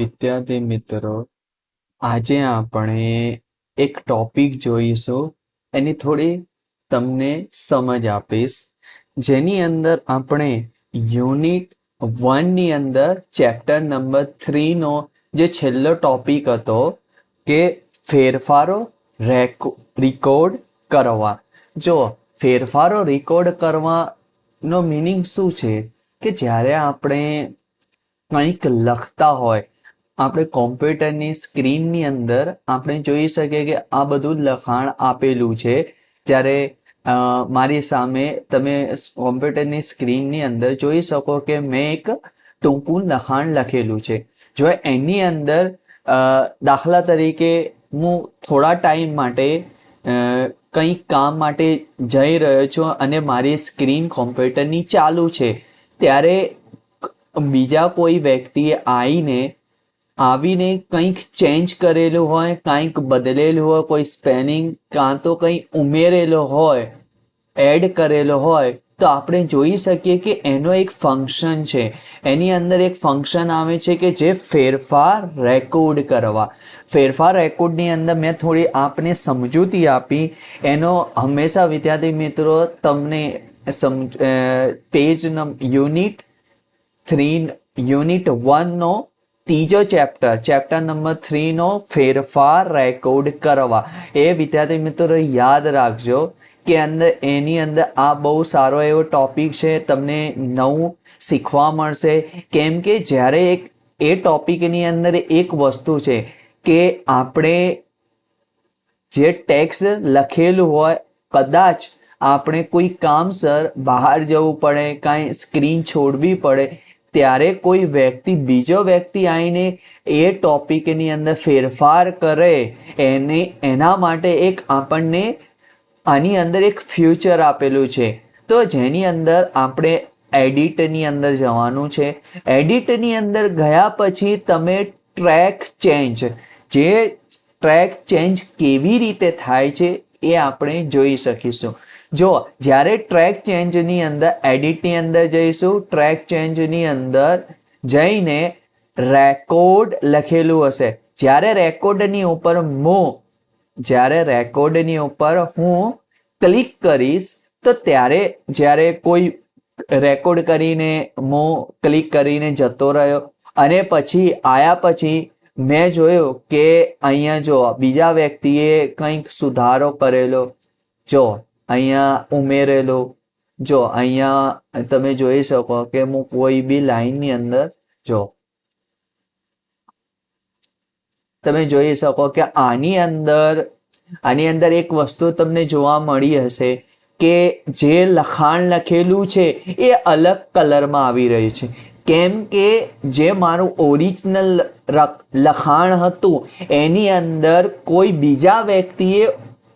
વિદ્યાર્થી મિત્રો, આજે આપણે એક ટોપિક જોઈશું. એની થોડી તમને સમજ આપીશ. જેની અંદર આપણે યુનિટ વનની અંદર ચેપ્ટર નંબર થ્રીનો જે છેલ્લો ટોપિક હતો, કે ફેરફારો રેકો રેકોર્ડ કરવા. જો ફેરફારો રેકોર્ડ કરવાનો મિનિંગ શું છે? કે જ્યારે આપણે કંઈક લખતા હોય આપણે કોમ્પ્યુટરની સ્ક્રીનની અંદર આપણે જોઈ શકીએ કે આ બધું લખાણ આપેલું છે. જ્યારે મારી સામે તમે કોમ્પ્યુટરની સ્ક્રીનની અંદર જોઈ શકો કે મેં એક ટૂંકું લખાણ લખેલું છે. જો એની અંદર દાખલા તરીકે હું થોડા ટાઈમ માટે કંઈક કામ માટે જઈ રહ્યો છું અને મારી સ્ક્રીન કોમ્પ્યુટરની ચાલુ છે. ત્યારે બીજા કોઈ વ્યક્તિએ આવીને આવીને કંઈક ચેન્જ કરેલું હોય, કંઈક બદલેલું હોય, કોઈ સ્પેલિંગ કાં તો કંઈ ઉમેરેલો હોય એડ કરેલો હોય, તો આપણે જોઈ શકીએ કે એનો એક ફંક્શન છે. એની અંદર એક ફંક્શન આવે છે કે જે ફેરફાર રેકોર્ડ કરવા. ફેરફાર રેકોર્ડની અંદર મેં થોડી આપને સમજૂતી આપી. એનો હંમેશા વિદ્યાર્થી મિત્રો તમને સમજ પેજ યુનિટ થ્રી યુનિટ વનનો ત્રીજો ચેપ્ટર ચેપ્ટર નંબર થ્રીનો ફેરફાર રેકોર્ડ કરવા. એ વિદ્યાર્થી મિત્રો યાદ રાખજો કે અંદર, એની અંદર આ બહુ સારો એવો ટોપિક છે, તમને નવું શીખવા મળશે. કેમ કે જ્યારે એક, એ ટોપિકની અંદર એક વસ્તુ છે કે આપણે જે ટેક્સ લખેલું હોય, કદાચ આપણે કોઈ કામસર બહાર જવું પડે, કાંઈ સ્ક્રીન છોડવી પડે ત્યારે કોઈ વ્યક્તિ, બીજો વ્યક્તિ આવીને એ ટોપિકની અંદર ફેરફાર કરે, એને, એના માટે એક આપણને આની અંદર એક ફ્યુચર આપેલું છે. તો જેની અંદર આપણે એડિટની અંદર જવાનું છે. એડિટની અંદર ગયા પછી તમે ટ્રેક ચેન્જ, જે ટ્રેક ચેન્જ કેવી રીતે થાય છે એ આપણે જોઈ શકીશું. જો જ્યારે ટ્રેક ચેન્જની અંદર એડિટની અંદર જઈશું ટ્રેક ચેન્જની અંદર જઈને રેકોર્ડ લખેલું હશે. જ્યારે રેકોર્ડની ઉપર મો, જ્યારે રેકોર્ડની ઉપર હું ક્લિક કરીશ, તો ત્યારે જ્યારે કોઈ રેકોર્ડ કરીને મો ક્લિક કરીને જતો રહ્યો. અને પછી આયા પછી મેં જોયું કે અહીંયા જો બીજા વ્યક્તિએ કંઈક સુધારો કરેલો. જો અહીંયા ઉમેરેલો. જો અહીંયા તમે જોઈ શકો કે હું કોઈ બી લાઈનની અંદર જો. તમે જોઈ શકો કે આની અંદર આની અંદર એક વસ્તુ તમને જોવા મળી હશે કે જે લખાણ લખેલું છે એ અલગ કલરમાં આવી રહ્યું છે. કેમ કે જે મારું ઓરિજિનલ લખાણ હતું, એની અંદર કોઈ બીજા વ્યક્તિએ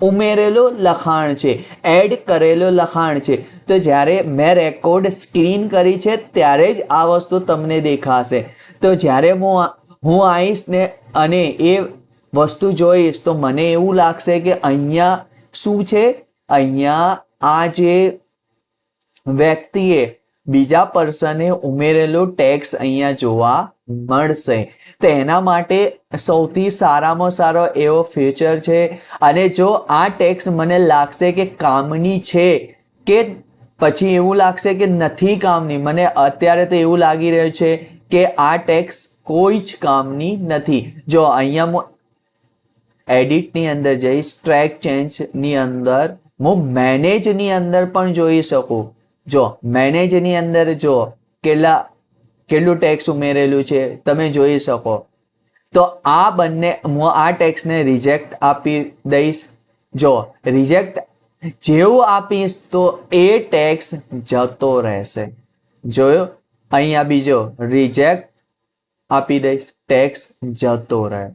ઉમેરેલો લખાણ છે એડ કરેલો લખાણ છે. તો જ્યારે મેં રેકોર્ડ સ્ક્રીન કરી છે, ત્યારે જ આ વસ્તુ તમને દેખાશે. તો જ્યારે હું હું આવીશ ને અને એ વસ્તુ જોઈશ, તો મને એવું લાગશે કે અહીંયા શું છે? અહીંયા આ જે વ્યક્તિએ બીજા પર્સને ઉમેરેલો ટેક્સ અહીંયા જોવા મળશે. તો એના માટે સૌથી સારામાં સારો એવો ફ્યુચર છે. અને જો આ ટેક્સ મને લાગશે કે કામની છે કે પછી એવું લાગશે કે નથી કામની, મને અત્યારે તો એવું લાગી રહ્યું છે કે આ ટેક્સ કોઈ જ કામની નથી. જો અહીંયા હું એડિટની અંદર જઈશ ટ્રેક ચેન્જની અંદર, હું મેનેજની અંદર પણ જોઈ શકું. જો મેનેજની અંદર જો કેટલા, કેટલું ટેક્સ ઉમેરેલું છે, તમે જોઈ શકો. તો આ બંને, હું આ ટેક્સને રિજેક્ટ આપી દઈશ. જો રિજેક્ટ જેવું આપીશ તો એ ટેક્સ જતો રહેશે. જોયો? અહીંયા બીજો રિજેક્ટ આપી દઈશ ટેક્સ જતો રહે.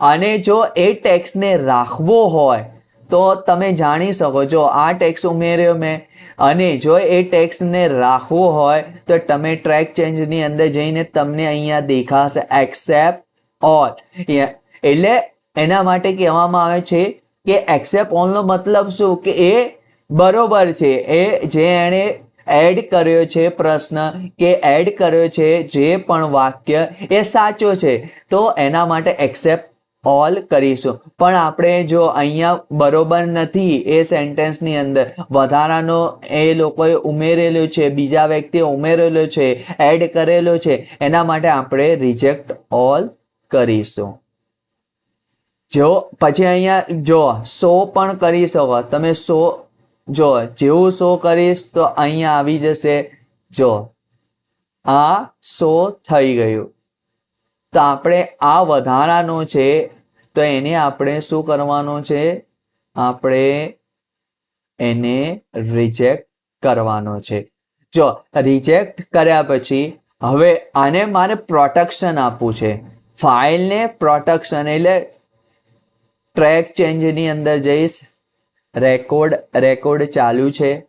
અને જો એ ટેક્સને રાખવો હોય, તો તમે જાણી શકો, જો આ ટેક્સ ઉમેર્યો મેં અને જો એ ટેક્સને રાખવો હોય, તો તમે ટ્રેક ચેન્જની અંદર જઈને તમને અહીંયા દેખાશે એક્સેપ્ટ ઓલ એટલે એના માટે કહેવામાં આવે છે કે એક્સેપ્ટ ઓલનો મતલબ શું? કે એ બરોબર છે. એ જે એણે એડ કર્યો છે પ્રશ્ન, કે એડ કર્યો છે જે પણ વાક્ય એ સાચો છે. તો એના માટે એક્સેપ્ટ ઓલ કરીશું. પણ આપણે જો અહીંયા બરોબર નથી એ સેન્ટેન્સની અંદર, વધારાનો એ લોકોએ ઉમેરેલું છે, બીજા વ્યક્તિએ ઉમેરેલો છે એડ કરેલો છે, એના માટે આપણે રિજેક્ટ ઓલ કરીશું. જો, પછી અહીંયા જો, સો પણ કરી શકો. તમે સો, જો, જેવું સો કરીશ તો અહીંયા આવી જશે. જો, આ સો થઈ ગયું. તો આપણે આ વધારાનું છે તો એને આપણે શું કરવાનું છે? આપણે એને રિજેક્ટ કરવાનો છે. જો રિજેક્ટ કર્યા પછી હવે આને મારે પ્રોટેક્શન આપવું છે. ફાઇલને પ્રોટેક્શન એટલે ટ્રેક ચેન્જની અંદર જઈશ. રેકોર્ડ રેકોર્ડ ચાલુ છે.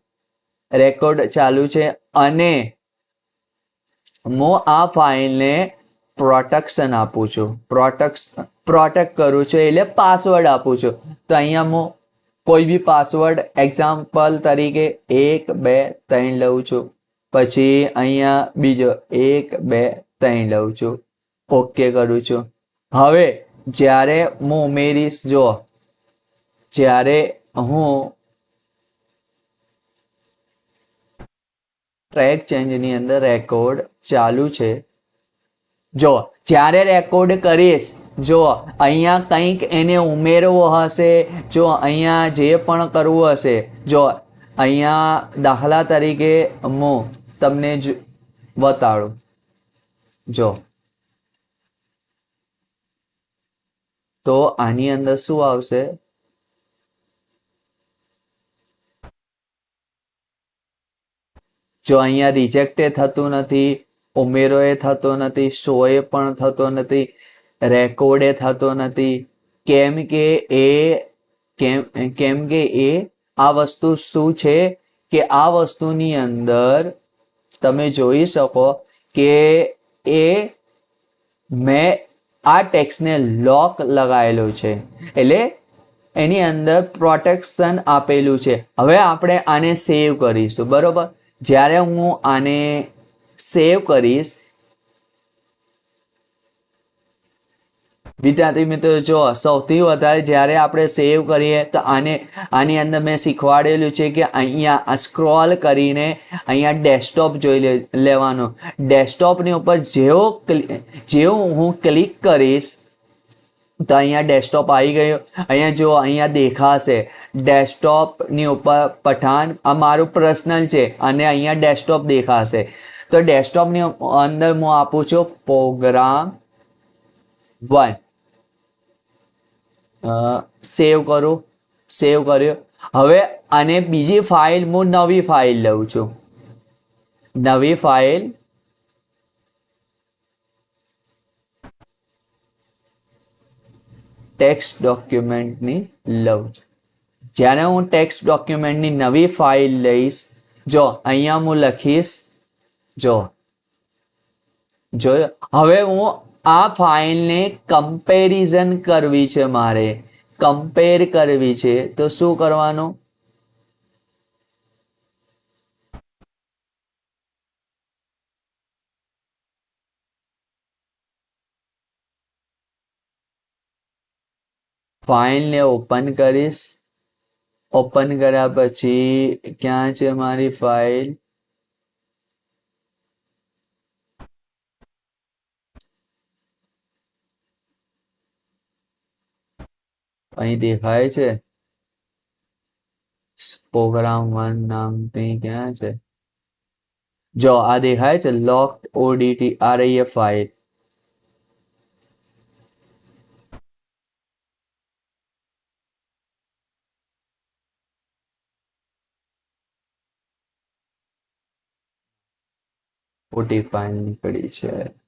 રેકોર્ડ ચાલુ છે અને હું આ ફાઇલને પ્રોટેક્શન આપું છું. પ્રોટેક્શ પ્રોટેક્ટ કરું છું, એટલે પાસવર્ડ આપું છું. તો અહીંયા હું કોઈ બી પાસવર્ડ એક્ઝામ્પલ તરીકે એક, બે, ત્રણ લઉં છું. પછી અહીંયા બીજો એક, બે, ત્રણ લઉં છું. ઓકે કરું છું. હવે જ્યારે હું ઉમેરીશ, જો જ્યારે હું ટ્રેક ચેન્જની અંદર રેકોર્ડ ચાલુ છે જો, જ્યારે રેકોર્ડ કરીશ, જો, અહીંયા કંઈક એને ઉમેરવો હશે, જો, અહીંયા જે પણ કરવું હશે, જો, અહીંયા દાખલા તરીકે હું તમને જ બતાડું. જો. તો આની અંદર શું આવશે? જો અહીંયા રિજેક્ટે થતું નથી ઉમેરો એ થતો નથી, શોએ પણ થતો નથી, રેકોર્ડ એ થતો નથી. કેમ કે એ, કેમ કેમ કે એ, આ વસ્તુ શું છે કે આ વસ્તુની અંદર તમે જોઈ શકો કે એ મેં આ ટેક્સને લોક લગાવેલું છે. એટલે એની અંદર પ્રોટેક્શન આપેલું છે. હવે આપણે આને સેવ કરીશું, બરોબર? જ્યારે હું આને સેવ કરીશ. વિદ્યાર્થી મિત્રો, જો સૌથી વધારે જ્યારે આપણે સેવ કરીએ, તો આને, આની અંદર મેં શીખવાડેલું છે કે અહીંયા સ્ક્રોલ કરીને અહીંયા ડેસ્કટોપ જોઈ લેવાનું. ડેસ્કટોપની ઉપર જેવો જેવું હું ક્લિક કરીશ, તો અહીંયા ડેસ્કટોપ આવી ગયો. અહીંયા જો અહીંયા દેખાશે. ડેસ્કટોપની ઉપર પઠાણ, આ મારું પર્સનલ છે, અને અહીંયા ડેસ્કટોપ દેખાશે. તો ડેસ્કટોપની અંદર હું આપું છું પ્રોગ્રામ વન સેવ કરું સેવ કર્યો. હવે અને બીજી ફાઇલ હું નવી ફાઇલ લઉં છું. નવી ફાઇલ ટેક્સ્ટ ડોક્યુમેન્ટની લઉં છું. જ્યારે હું ટેક્સ્ટ ડોક્યુમેન્ટની નવી ફાઇલ લઈશ, જો અહીંયા હું લખીશ જો. જો, હવે હું આ ફાઇલને કમ્પેરિઝન કરવી છે મારે. કમ્પેર કરવી છે. તો શું કરવાનું? ફાઇલને ઓપન કરીશ. ઓપન કર્યા પછી ક્યાં છે મારી ફાઇલ અહીં દેખાય છે. પ્રોગ્રામ વન નામની ક્યાં છે? જો આ દેખાય છે લોક ઓડીટી આ રહી એ ફાઇલ ખોટી ફાઇલ નીકળી છે.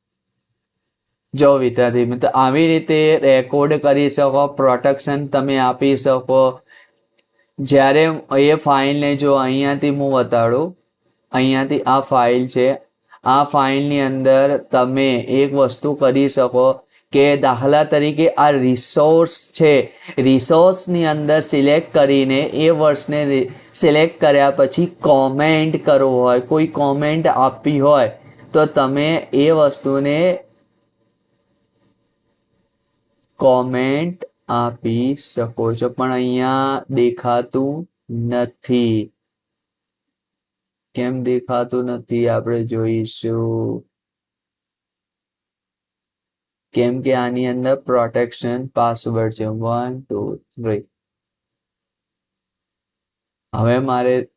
જો વિદ્યાર્થી મિત્રો, આવી રીતે રેકોર્ડ કરી શકો પ્રોટેક્શન તમે આપી શકો. જ્યારે એ ફાઇલને જો અહીંયાથી હું બતાડું, અહીંયાથી આ ફાઇલ છે. આ ફાઇલની અંદર તમે એક વસ્તુ કરી શકો કે દાખલા તરીકે આ રિસોર્સ છે. રિસોર્સની અંદર સિલેક્ટ કરીને એ વર્ષને સિલેક્ટ કર્યા પછી કોમેન્ટ કરવો હોય, કોઈ કોમેન્ટ આપવી હોય, તો તમે એ વસ્તુને કોમેન્ટ આપી શકો છો, પણ અહીંયા દેખાતું નથી. કેમ દેખાતું નથી આપણે જોઈશું? કેમ કે આની અંદર પ્રોટેક્શન પાસવર્ડ છે. વન ટુ થ્રી હવે મારે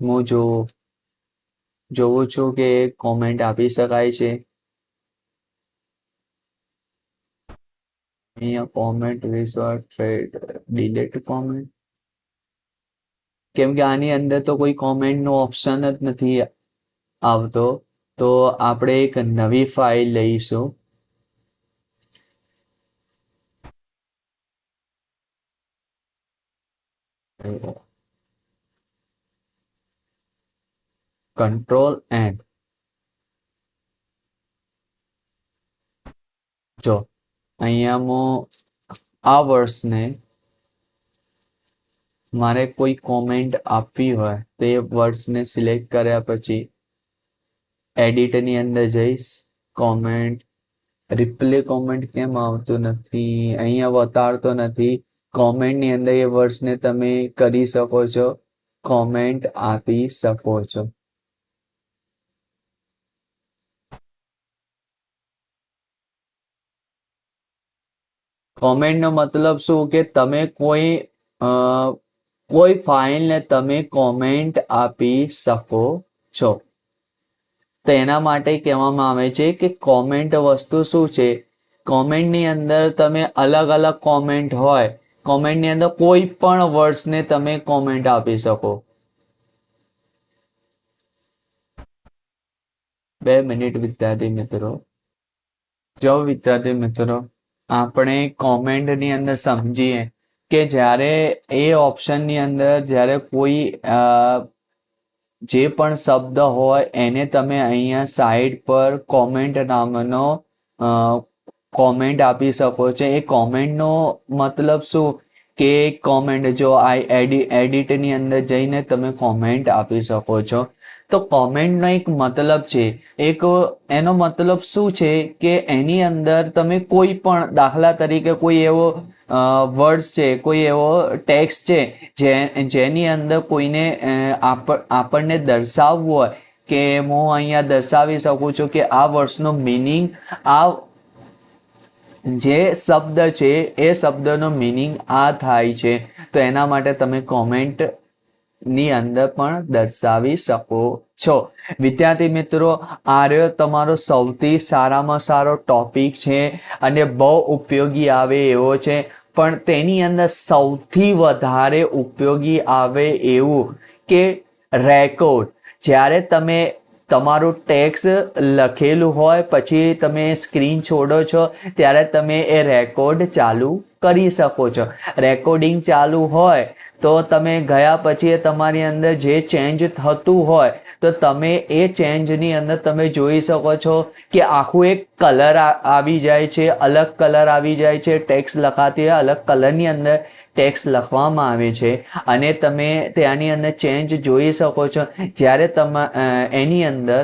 હું જો, જોઉં છું કે કોમેન્ટ આપી શકાય છે. અહીંયા comment resort thread delete comment કેમ કે આની અંદર તો કોઈ કોમેન્ટનો ઓપ્શન જ નથી આવતો. તો આપણે એક નવી ફાઇલ લઈશું. કંટ્રોલ એન્ડ જો અહીંયા હું આ વર્ષને મારે કોઈ કોમેન્ટ આપવી હોય, તો એ વર્ડ્સને સિલેક્ટ કર્યા પછી એડિટની અંદર જઈશ કોમેન્ટ રિપ્લે કોમેન્ટ કેમ આવતું નથી, અહીંયા બતાડતો નથી. કોમેન્ટની અંદર એ વર્ડ્સને તમે કરી શકો છો કોમેન્ટ આપી શકો છો. કોમેન્ટનો મતલબ શું કે તમે કોઈ કોઈ ફાઇલને તમે કોમેન્ટ આપી શકો છો. તેના માટે કહેવામાં આવે છે કે કોમેન્ટ વસ્તુ શું છે? કોમેન્ટની અંદર તમે અલગ અલગ કોમેન્ટ હોય કોમેન્ટની અંદર કોઈ પણ વર્ડ્સને તમે કોમેન્ટ આપી શકો. બે મિનિટ વિદ્યાર્થી મિત્રો. જો વિદ્યાર્થી મિત્રો. આપણે કોમેન્ટની અંદર સમજીએ કે જ્યારે એ ઓપ્શનની અંદર જ્યારે કોઈ જે પણ શબ્દ હોય એને તમે અહીંયા સાઈડ પર કોમેન્ટ નામનો કોમેન્ટ આપી શકો છો. એ કોમેન્ટનો મતલબ શું? કે કોમેન્ટ જો આ એડિ એડિટની અંદર જઈને તમે કોમેન્ટ આપી શકો છો. તો કોમેન્ટનો એક મતલબ છે, એક એનો મતલબ શું છે કે એની અંદર તમે કોઈ પણ દાખલા તરીકે કોઈ એવો વર્ડ્સ છે, કોઈ એવો ટેક્સ છે, જે, જેની અંદર કોઈને આપણને દર્શાવવું હોય કે હું અહીંયા દર્શાવી શકું છું કે આ વર્ષનો મિનિંગ આ જે શબ્દ છે એ શબ્દનો મિનિંગ આ થાય છે. તો એના માટે તમે કોમેન્ટ ની અંદર પણ દર્શાવી શકો છો. વિદ્યાર્થી મિત્રો, આર્ય તમારો સૌથી સારામાં સારો ટોપિક છે અને બહુ ઉપયોગી આવે એવો છે. પણ તેની અંદર સૌથી વધારે ઉપયોગી આવે એવું કે રેકોર્ડ જ્યારે તમે તમારું ટેક્સ લખેલું હોય, પછી તમે સ્ક્રીન છોડો છો, ત્યારે તમે એ રેકોર્ડ ચાલુ કરી શકો છો. રેકોર્ડિંગ ચાલુ હોય, તો તમે ગયા પછી તમારી અંદર જે ચેન્જ થતું હોય, તો તમે એ ચેન્જની અંદર તમે જોઈ શકો છો કે આખું એક કલર આવી જાય છે, અલગ કલર આવી જાય છે, ટેક્સ લખાતી હોય, અલગ કલરની અંદર ટેક્સ લખવામાં આવે છે અને તમે ત્યાંની અંદર ચેન્જ જોઈ શકો છો. જ્યારે તમા એની અંદર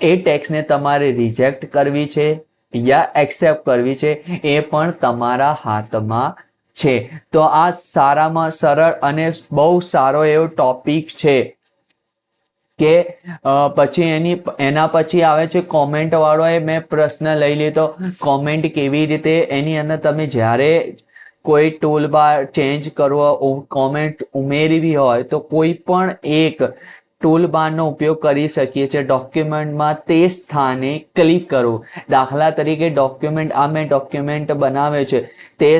એ ટેક્સને તમારે રિજેક્ટ કરવી છે યા એક્સેપ્ટ કરવી છે, એ પણ તમારા હાથમાં છે. તો આ સારામાં સરળ અને બહુ સારો એવો ટોપિક છે કે પછી એની, એના પછી આવે છે કોમેન્ટ વાળો એ મેં પ્રશ્ન લઈ લીધો. કોમેન્ટ કેવી રીતે, એની અંદર તમે જ્યારે કોઈ ટૂલ બાર ચેન્જ કરવો કોમેન્ટ ઉમેરવી હોય તો કોઈ પણ એક ટૂલ બારનો ઉપયોગ કરી શકીએ છીએ. ડોક્યુમેન્ટમાં તે સ્થાને ક્લિક કરવું દાખલા તરીકે ડોક્યુમેન્ટ આ મેં ડોક્યુમેન્ટ બનાવ્યો છે. તે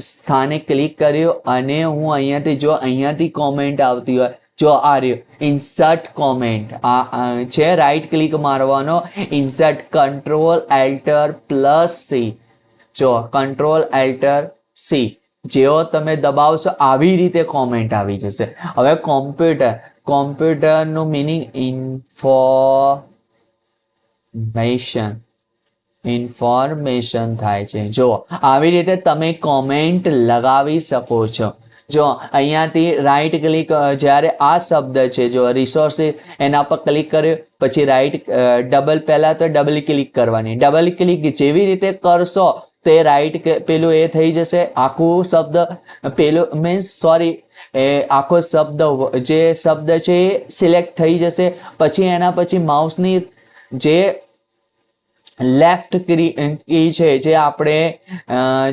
સ્થાને ક્લિક કર્યો અને હું અહીંયાથી, જો અહીંયાથી કોમેન્ટ આવતી હોય, જો આ રહ્યો ઇન્સર્ટ કોમેન્ટ આ છે રાઈટ ક્લિક મારવાનો. Insert control alter plus C જો કંટ્રોલ એલ્ટર સી. જેવો તમે દબાવશો આવી રીતે કોમેન્ટ આવી જશે. હવે કોમ્પ્યુટર કોમ્પ્યુટરનું મિનિંગ ઇન્ફોર્મેશન ઇન્ફોર્મેશન થાય છે. જો, આવી રીતે તમે કોમેન્ટ લગાવી શકો છો. જો, અહીંયાથી રાઈટ ક્લિક જ્યારે આ શબ્દ છે, જો રિસોર્સિસ એના પર ક્લિક કર્યો, પછી રાઈટ ડબલ પહેલાં તો ડબલ ક્લિક કરવાની. ડબલ ક્લિક જેવી રીતે કરશો તે રાઈટ પેલું એ થઈ જશે. આખું શબ્દ, પેલું મીન્સ સોરી એ આખો શબ્દ જે શબ્દ છે એ સિલેક્ટ થઈ જશે. પછી એના પછી માઉસની જે લેફ્ટ કી છે જે આપણે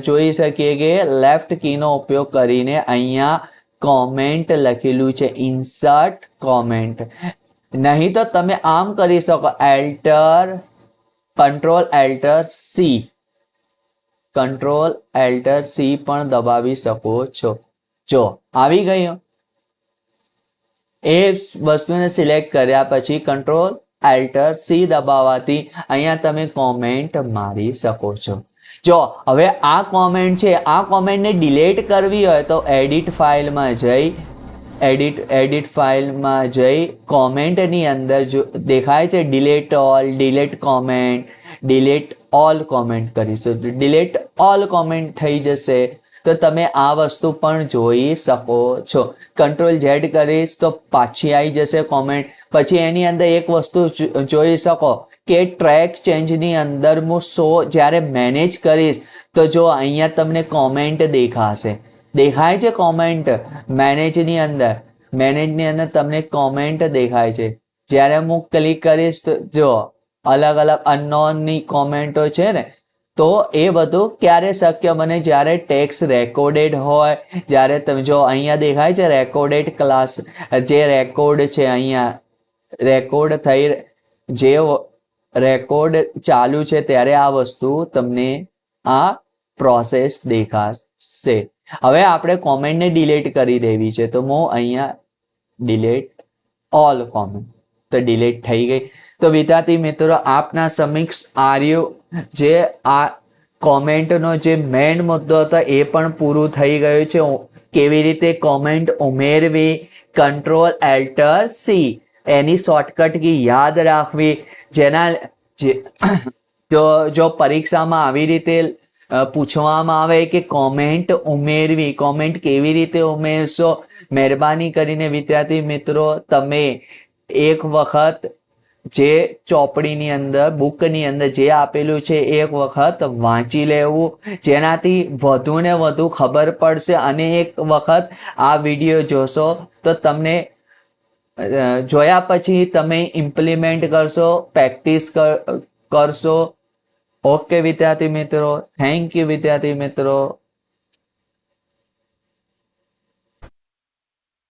જોઈ શકીએ કે લેફ્ટ કીનો ઉપયોગ કરીને અહીંયા કોમેન્ટ લખેલું છે. ઇન્સર્ટ કોમેન્ટ નહીં તો તમે આમ કરી શકો. Alter control alter C control alter C પણ દબાવી શકો છો. જો, આવી ગયું એ વસ્તુને સિલેક્ટ કર્યા પછી કંટ્રોલ એલ્ટર સી દબાવવાથી અહીંયા તમે કોમેન્ટ મારી શકો છો. જો, હવે આ કોમેન્ટ છે, આ કોમેન્ટને ડિલેટ કરવી હોય તો એડિટ ફાઇલમાં જઈ એડિટ એડિટ ફાઇલમાં જઈ કોમેન્ટની અંદર જો દેખાય છે delete all delete comment delete all comment કરીશું ડિલીટ ઓલ કોમેન્ટ થઈ જશે. તો તમે આ વસ્તુ પણ જોઈ શકો છો. કંટ્રોલ ઝેડ કરીશ તો પાછી આવી જશે કોમેન્ટ પછી એની અંદર એક વસ્તુ જોઈ શકો કે ટ્રેક ચેન્જની અંદર હું શો જ્યારે મેનેજ કરીશ, તો જો અહીંયા તમને કોમેન્ટ દેખાશે. દેખાય છે કોમેન્ટ મેનેજની અંદર. મેનેજની અંદર તમને કોમેન્ટ દેખાય છે. જ્યારે હું ક્લિક કરીશ તો જો અલગ અલગ અનનોનની કોમેન્ટો છે ને, તો એ બધું ક્યારે શક્ય બને? જ્યારે ટેક્સ રેકોર્ડેડ હોય, જ્યારે તમે જો અહીંયા દેખાય છે રેકોર્ડેડ ક્લાસ જે રેકોર્ડ છે અહીંયા રેકોર્ડ થઈ, જે રેકોર્ડ ચાલુ છે ત્યારે આ વસ્તુ તમને આ પ્રોસેસ દેખાશે. હવે આપણે કોમેન્ટને ડિલીટ કરી દેવી છે, તો હું અહીંયા ડિલીટ ઓલ કોમેન્ટ તો ડિલીટ થઈ ગઈ. તો વિદ્યાર્થી મિત્રો, આપના સમીક્ષ આર્યો જે આ કોમેન્ટનો જે મેઇન મુદ્દો હતો એ પણ પૂરું થઈ ગયું છે. કેવી રીતે કોમેન્ટ ઉમેરવી? કંટ્રોલ એલ્ટર સી એની શોર્ટકટ કી યાદ રાખવી. જેના જે જો જો પરીક્ષામાં આવી રીતે પૂછવામાં આવે કે કોમેન્ટ ઉમેરવી, કોમેન્ટ કેવી રીતે ઉમેરશો? મહેરબાની કરીને વિદ્યાર્થી મિત્રો, તમે એક વખત જે ચોપડીની અંદર, બુકની અંદર જે આપેલું છે એક વખત વાંચી લેવું. જેનાથી વધુ ને વધુ ખબર પડશે અને એક વખત આ વીડિયો જોશો, તો તમને જોયા પછી તમે ઇમ્પ્લિમેન્ટ કરશો પ્રેક્ટિસ કરશો. ઓકે વિદ્યાર્થી મિત્રો. થેન્ક યુ વિદ્યાર્થી મિત્રો.